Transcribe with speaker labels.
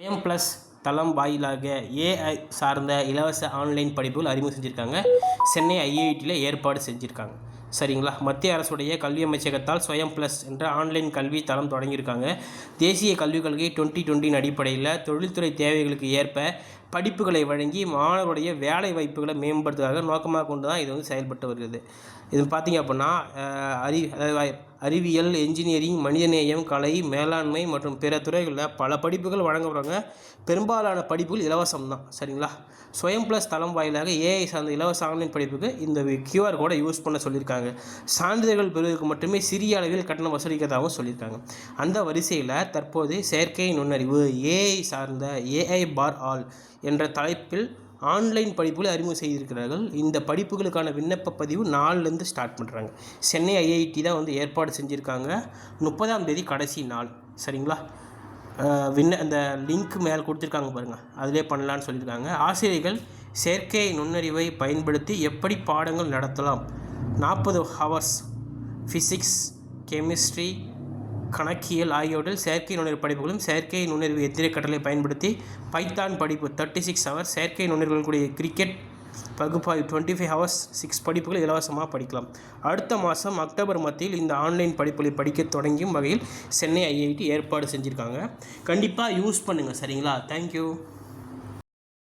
Speaker 1: ஸ்வயம் plus தளம் வாயிலாக AI சார்ந்த இலவச ஆன்லைன் படிப்புகள் அறிமுகம் செஞ்சுருக்காங்க. சென்னை ஐஐடியில் ஏற்பாடு செஞ்சுருக்காங்க. சரிங்களா? மத்திய அரசுடைய கல்வி அமைச்சகத்தால் ஸ்வயம் ப்ளஸ் என்ற ஆன்லைன் கல்வி தளம் தொடங்கியிருக்காங்க. தேசிய கல்விக் கொள்கை டுவெண்ட்டி டுவெண்ட்டின் அடிப்படையில் தொழில்துறை தேவைகளுக்கு ஏற்ப படிப்புகளை வழங்கி மாணவருடைய வேலை வாய்ப்புகளை மேம்படுத்துவதாக நோக்கமாக கொண்டு தான் இது வந்து செயல்பட்டு வருகிறது. இது பார்த்தீங்க அப்படின்னா அறி அதாவது அறிவியல் என்ஜினியரிங் மனிதநேயம் கலை மேலாண்மை மற்றும் பிற துறைகளில் பல படிப்புகள் வழங்கப்படுறாங்க. பெரும்பாலான படிப்புகள் இலவசம் தான் சரிங்களா? ஸ்வயம் ப்ளஸ் தளம் வாயிலாக ஏஐ சார்ந்த இலவச ஆன்லைன் படிப்புக்கு இந்த கியூஆர் கோடை யூஸ் பண்ண சொல்லியிருக்காங்க. சான்றிதழ்கள் பெறுவதற்கு மட்டுமே சிறிய அளவில் கட்டணம் வசூலிக்கிறதாகவும் சொல்லியிருக்காங்க. அந்த வரிசையில் தற்போது செயற்கை நுண்ணறிவு ஏஐ சார்ந்த ஏஐ பார் ஆல் என்ற தலைப்பில் ஆன்லைன் படிப்புகளை அறிமுகம் செய்திருக்கிறார்கள். இந்த படிப்புகளுக்கான விண்ணப்ப பதிவு நாலுலேருந்து ஸ்டார்ட் பண்ணுறாங்க சென்னை ஐஐடி தான் வந்து ஏற்பாடு செஞ்சுருக்காங்க. முப்பதாம் தேதி கடைசி நாள். சரிங்களா? விண்ண அந்த லிங்க் மேலே கொடுத்துருக்காங்க பாருங்கள் அதிலே பண்ணலான்னு சொல்லியிருக்காங்க. ஆசிரியர்கள் செயற்கை நுண்ணறிவை பயன்படுத்தி எப்படி பாடங்கள் நடத்தலாம்? நாற்பது ஹவர்ஸ் ஃபிசிக்ஸ் கெமிஸ்ட்ரி கணக்கியல் ஆகியவற்றில் செயற்கை நுண்ணறிவு படிப்புகளும் செயற்கை நுண்ணறிவு எத்திரை கட்டளை பயன்படுத்தி பைத்தான் படிப்பு தேர்ட்டி சிக்ஸ் ஹவர்ஸ் செயற்கை நுண்ணறிவுகள் கூடிய கிரிக்கெட் பகுப்பாய்வு டுவெண்ட்டி ஃபைவ் ஹவர்ஸ் சிக்ஸ் படிப்புகள் இலவசமாக படிக்கலாம். அடுத்த மாதம் அக்டோபர் மத்தியில் இந்த ஆன்லைன் படிப்புகளை படிக்க தொடங்கும் வகையில் சென்னை ஐஐடி ஏற்பாடு செஞ்சுருக்காங்க. கண்டிப்பாக யூஸ் பண்ணுங்கள் சரிங்களா? தேங்க்யூ